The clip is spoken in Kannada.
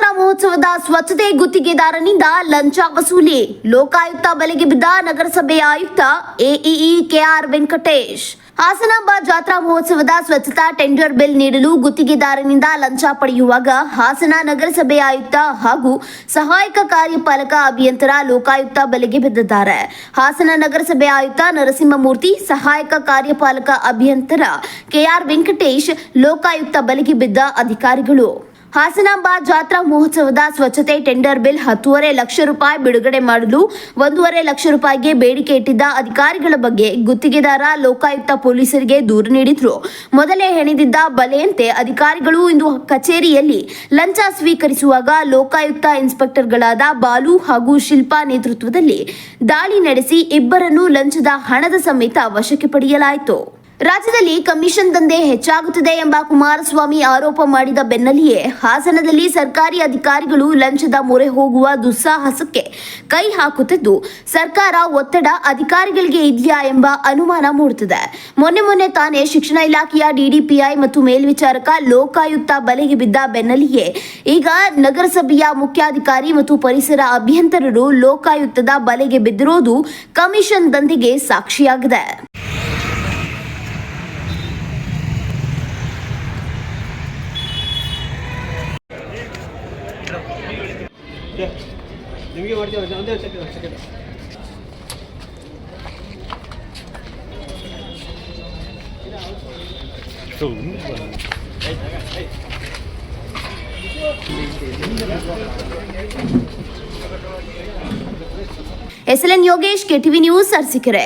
ಮಹೋತ್ಸವದ ಸ್ವಚ್ಛತೆ ಗುತ್ತಿಗೆದಾರನಿಂದ ಲಂಚ ವಸೂಲಿ. ಲೋಕಾಯುಕ್ತ ಬಲೆಗೆ ಬಿದ್ದ ನಗರಸಭೆಯ ಆಯುಕ್ತ ಎಇಇ ಕೆಆರ್ ವೆಂಕಟೇಶ್. ಹಾಸನಾಂಬ ಜಾತ್ರಾ ಮಹೋತ್ಸವದ ಸ್ವಚ್ಛತಾ ಟೆಂಡರ್ ಬಿಲ್ ನೀಡಲು ಗುತ್ತಿಗೆದಾರನಿಂದ ಲಂಚ ಪಡೆಯುವಾಗ ಹಾಸನ ನಗರಸಭೆಯ ಆಯುಕ್ತ ಹಾಗೂ ಸಹಾಯಕ ಕಾರ್ಯಪಾಲಕ ಅಭಿಯಂತರ ಲೋಕಾಯುಕ್ತ ಬಲೆಗೆ ಬಿದ್ದಿದ್ದಾರೆ. ಹಾಸನ ನಗರಸಭೆ ಆಯುಕ್ತ ನರಸಿಂಹಮೂರ್ತಿ, ಸಹಾಯಕ ಕಾರ್ಯಪಾಲಕ ಅಭಿಯಂತರ ಕೆಆರ್ ವೆಂಕಟೇಶ್, ಲೋಕಾಯುಕ್ತ ಬಲೆಗೆ ಬಿದ್ದ ಅಧಿಕಾರಿಗಳು. ಹಾಸನಾಂಬ ಜಾತ್ರಾ ಮಹೋತ್ಸವದ ಸ್ವಚ್ಛತೆ ಟೆಂಡರ್ ಬಿಲ್ ಹತ್ತೂವರೆ ಲಕ್ಷ ರೂಪಾಯಿ ಬಿಡುಗಡೆ ಮಾಡಲು ಒಂದೂವರೆ ಲಕ್ಷ ರೂಪಾಯಿಗೆ ಬೇಡಿಕೆ ಇಟ್ಟಿದ್ದ ಅಧಿಕಾರಿಗಳ ಬಗ್ಗೆ ಗುತ್ತಿಗೆದಾರ, ಲೋಕಾಯುಕ್ತ ಪೊಲೀಸರಿಗೆ ದೂರು ನೀಡಿದ್ರು. ಮೊದಲೇ ಹೆಣೆದಿದ್ದ ಬಲೆಯಂತೆ ಅಧಿಕಾರಿಗಳು ಇಂದು ಕಚೇರಿಯಲ್ಲಿ ಲಂಚ ಸ್ವೀಕರಿಸುವಾಗ ಲೋಕಾಯುಕ್ತ ಇನ್ಸ್ಪೆಕ್ಟರ್ಗಳಾದ ಬಾಲು ಹಾಗೂ ಶಿಲ್ಪಾ ನೇತೃತ್ವದಲ್ಲಿ ದಾಳಿ ನಡೆಸಿ ಇಬ್ಬರನ್ನು ಲಂಚದ ಹಣದ ಸಮೇತ ವಶಕ್ಕೆ ಪಡೆಯಲಾಯಿತು. ರಾಜ್ಯದಲ್ಲಿ ಕಮಿಷನ್ ದಂಧೆ ಹೆಚ್ಚಾಗುತ್ತಿದೆ ಎಂಬ ಕುಮಾರಸ್ವಾಮಿ ಆರೋಪ ಮಾಡಿದ ಬೆನ್ನಲ್ಲಿಯೇ ಹಾಸನದಲ್ಲಿ ಸರ್ಕಾರಿ ಅಧಿಕಾರಿಗಳು ಲಂಚದ ಮೊರೆ ಹೋಗುವ ದುಸ್ಸಾಹಸಕ್ಕೆ ಕೈ ಹಾಕುತ್ತಿದ್ದು, ಸರ್ಕಾರ ಒತ್ತಡ ಅಧಿಕಾರಿಗಳಿಗೆ ಇದೆಯಾ ಎಂಬ ಅನುಮಾನ ಮೂಡುತ್ತಿದೆ. ಮೊನ್ನೆ ಮೊನ್ನೆ ತಾನೇ ಶಿಕ್ಷಣ ಇಲಾಖೆಯ ಡಿಡಿಪಿಐ ಮತ್ತು ಮೇಲ್ವಿಚಾರಕ ಲೋಕಾಯುಕ್ತ ಬಲೆಗೆ ಬಿದ್ದ ಬೆನ್ನಲ್ಲಿಯೇ ಈಗ ನಗರಸಭೆಯ ಮುಖ್ಯಾಧಿಕಾರಿ ಮತ್ತು ಪರಿಸರ ಅಭಿಯಂತರರು ಲೋಕಾಯುಕ್ತದ ಬಲೆಗೆ ಬಿದ್ದಿರೋದು ಕಮಿಷನ್ ದಂಧೆಗೆ ಸಾಕ್ಷಿಯಾಗಿದೆ. ನಿಮಗೆ ಮಾಡ್ತೀವಿ ಒಂದೇ ಒಂದು second second SLN Yogesh KTV news Arasikere